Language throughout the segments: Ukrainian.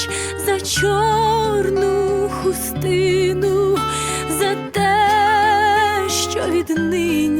вибач за чорну хустину, за те, що віднині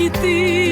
як і